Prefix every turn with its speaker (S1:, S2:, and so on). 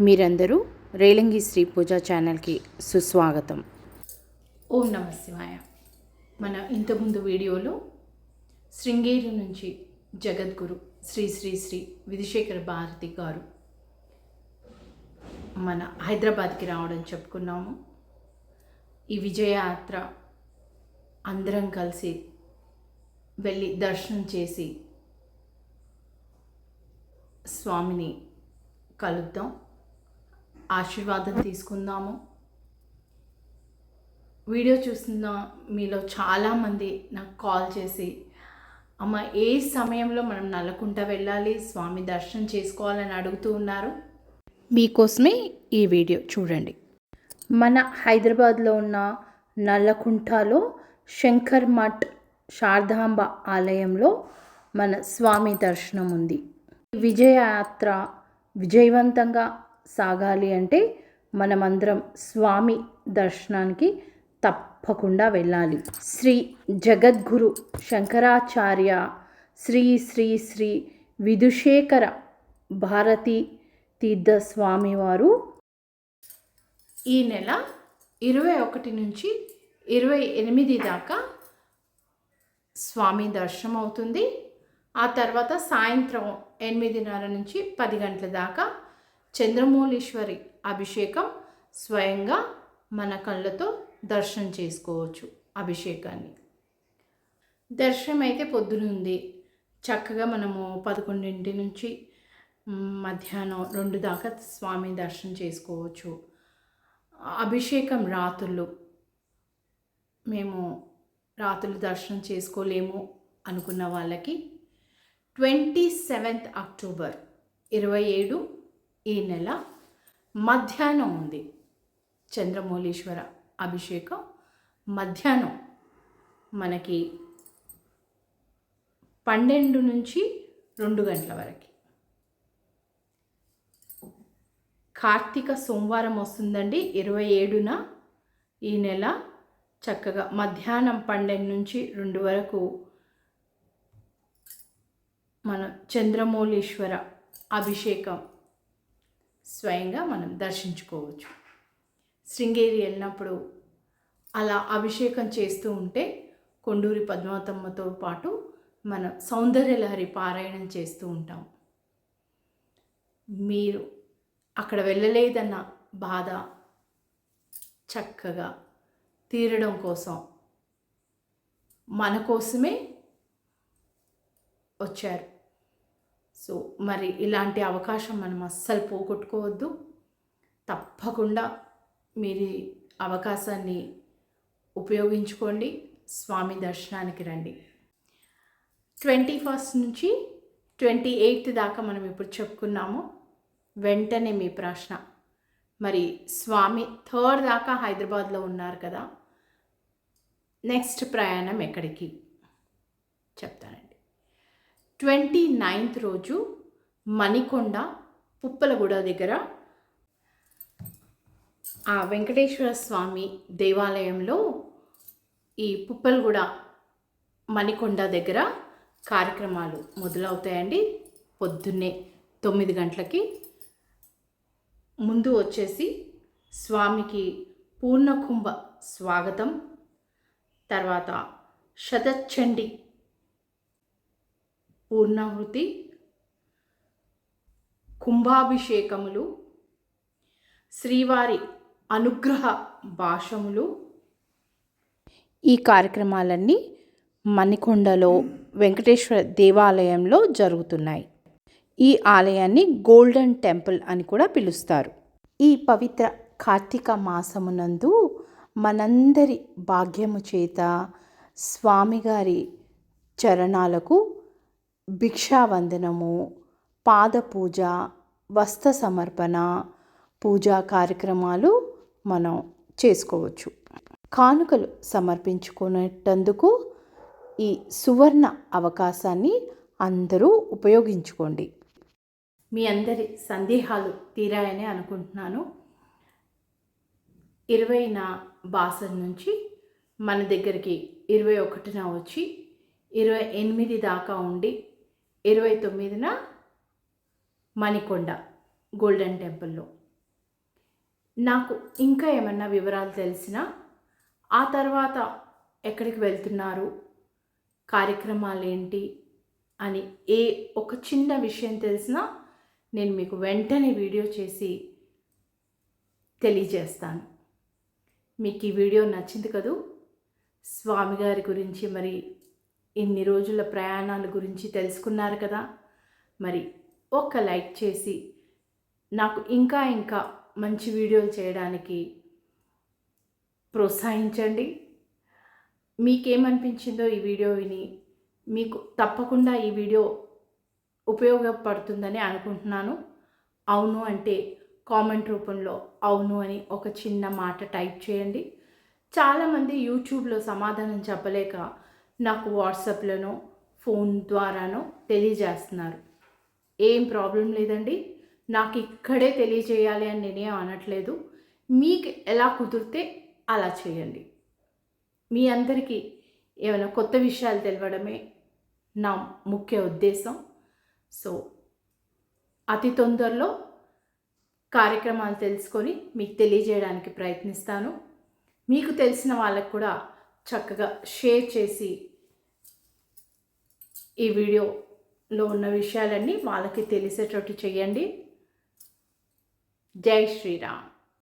S1: మీరందరూ రేలంగి శ్రీ పూజ ఛానల్కి సుస్వాగతం.
S2: ఓం నమ శివాయ. మన ఇంతకుముందు వీడియోలో శృంగేరి నుంచి జగద్గురు శ్రీ శ్రీ శ్రీ విధుశేఖర భారతి గారు మన హైదరాబాద్కి రావడం చెప్పుకున్నాము. ఈ విజయయాత్ర అందరం కలిసి వెళ్ళి దర్శనం చేసి స్వామిని కలుద్దాం. ఆశీర్వాదం తీసుకుందాము. వీడియో చూస్తున్న మీలో చాలామంది నాకు కాల్ చేసి అమ్మ ఏ సమయంలో మనం నల్లకుంట వెళ్ళాలి? స్వామి దర్శనం చేసుకోవాలని అడుగుతూ ఉన్నారు.
S1: మీకోసమే ఈ వీడియో చూడండి. మన హైదరాబాద్లో ఉన్న నల్లకుంటలో శంకర్ మఠ్ శారదాంబ ఆలయంలో మన స్వామి దర్శనం ఉంది విజయయాత్ర విజయవంతంగా సాగాలి అంటే మనమందరం స్వామి దర్శనానికి తప్పకుండా వెళ్ళాలి. శ్రీ జగద్గురు శంకరాచార్య శ్రీ శ్రీ శ్రీ విధుశేఖర భారతీ తీర్థ స్వామివారు
S2: ఈ నెల ఇరవై ఒకటి నుంచి ఇరవై ఎనిమిది దాకా స్వామి దర్శనం అవుతుంది ఆ తర్వాత సాయంత్రం ఎనిమిదిన్నర నుంచి పది గంటల దాకా చంద్రమౌళీశ్వరి అభిషేకం స్వయంగా మన కళ్ళతో దర్శనం చేసుకోవచ్చు అభిషేకాన్ని. దర్శనం అయితే పొద్దునుంది చక్కగా మనము పదకొండింటి నుంచి మధ్యాహ్నం రెండు దాకా స్వామి దర్శనం చేసుకోవచ్చు. అభిషేకం రాత్రులు. మేము రాత్రులు దర్శనం చేసుకోలేము అనుకున్న వాళ్ళకి ట్వంటీ సెవెంత్ అక్టోబర్ ఇరవై ఏడు ఈ నెల మధ్యాహ్నం ఉంది. చంద్రమౌళీశ్వర అభిషేకం మధ్యాహ్నం. మనకి పన్నెండు నుంచి రెండు గంటల వరకు. కార్తీక సోమవారం వస్తుందండి. ఇరవై ఏడున ఈ నెల చక్కగా మధ్యాహ్నం పన్నెండు నుంచి రెండు వరకు మన చంద్రమౌళీశ్వర అభిషేకం స్వయంగా మనం దర్శించుకోవచ్చు. శృంగేరి వెళ్ళినప్పుడు అలా అభిషేకం చేస్తూ ఉంటే కొండూరి పద్మావతమ్మతో పాటు మన సౌందర్యలహరి పారాయణం చేస్తూ ఉంటాం. మీరు అక్కడ వెళ్ళలేదన్న బాధ చక్కగా తీరడం కోసం మన కోసమే వచ్చారు. సో మరి ఇలాంటి అవకాశం మనం అస్సలు పోగొట్టుకోవద్దు. తప్పకుండా మీరు అవకాశాన్ని ఉపయోగించుకోండి. స్వామి దర్శనానికి రండి. ట్వంటీ ఫస్ట్ నుంచి ట్వంటీ ఎయిత్ దాకా మనం ఇప్పుడు చెప్పుకున్నాము. వెంటనే మీ ప్రశ్న. మరి స్వామి థర్డ్ దాకా హైదరాబాద్లో ఉన్నారు కదా. నెక్స్ట్ ప్రయాణం ఎక్కడికి? చెప్తానండి. ట్వంటీ నైన్త్ రోజు మణికొండ పుప్పలగూడ దగ్గర ఆ వెంకటేశ్వర స్వామి దేవాలయంలో ఈ పుప్పలగూడ మణికొండ దగ్గర కార్యక్రమాలు మొదలవుతాయండి. పొద్దున్నే తొమ్మిది గంటలకి. ముందు వచ్చేసి స్వామికి పూర్ణకుంభ స్వాగతం. తర్వాత శతచండి పూర్ణాహుతి కుంభాభిషేకములు శ్రీవారి అనుగ్రహ భాషములు.
S1: ఈ కార్యక్రమాలన్నీ మణికొండలో వెంకటేశ్వర దేవాలయంలో జరుగుతున్నాయి. ఈ ఆలయాన్ని గోల్డెన్ టెంపుల్ అని కూడా పిలుస్తారు. ఈ పవిత్ర కార్తీక మాసమునందు మనందరి భాగ్యము చేత స్వామిగారి చరణాలకు భిక్షావందనము పాదపూజ వస్త్ర సమర్పణ పూజా కార్యక్రమాలు మనం చేసుకోవచ్చు. కానుకలు సమర్పించుకునేటందుకు ఈ సువర్ణ అవకాశాన్ని అందరూ ఉపయోగించుకోండి.
S2: మీ అందరి సందేహాలు తీరాయని అనుకుంటున్నాను. ఇరవైన బాసన్ నుంచి మన దగ్గరికి ఇరవై ఒకటిన వచ్చి ఇరవై ఎనిమిది దాకా ఉండి ఇరవై తొమ్మిదిన మణికొండ గోల్డెన్ టెంపుల్లో నాకు ఇంకా ఏమన్నా వివరాలు తెలిసినా ఆ తర్వాత ఎక్కడికి వెళ్తున్నారు కార్యక్రమాలు ఏంటి అని ఏ ఒక చిన్న విషయం తెలిసినా నేను మీకు వెంటనే వీడియో చేసి తెలియజేస్తాను. మీకు ఈ వీడియో నచ్చింది కదూ? స్వామిగారి గురించి మరి ఇన్ని రోజుల ప్రయాణాల గురించి తెలుసుకున్నారు కదా? మరి ఒక్క లైక్ చేసి నాకు ఇంకా ఇంకా మంచి వీడియోలు చేయడానికి ప్రోత్సహించండి. మీకేమనిపించిందో ఈ వీడియో విని మీకు తప్పకుండా ఈ వీడియో ఉపయోగపడుతుందని అనుకుంటున్నాను. అవును అంటే కామెంట్ రూపంలో అవును అని ఒక చిన్న మాట టైప్ చేయండి. చాలామంది యూట్యూబ్లో సమాధానం చెప్పలేక నాకు వాట్సాప్లోనో ఫోన్ ద్వారానో తెలియజేస్తున్నారు. ఏం ప్రాబ్లం లేదండి. నాకు ఇక్కడే తెలియజేయాలి అని నేనేం అనట్లేదు. మీకు ఎలా కుదిరితే అలా చేయండి. మీ అందరికీ ఏమైనా కొత్త విషయాలు తెలవడమే నా ముఖ్య ఉద్దేశం. సో అతి తొందరలో కార్యక్రమాలు తెలుసుకొని మీకు తెలియజేయడానికి ప్రయత్నిస్తాను. మీకు తెలిసిన వాళ్ళకు కూడా చక్కగా షేర్ చేసి ఈ వీడియోలో ఉన్న విషయాలన్నీ వాళ్ళకి తెలిసేటట్టు చేయండి. జై శ్రీరామ్.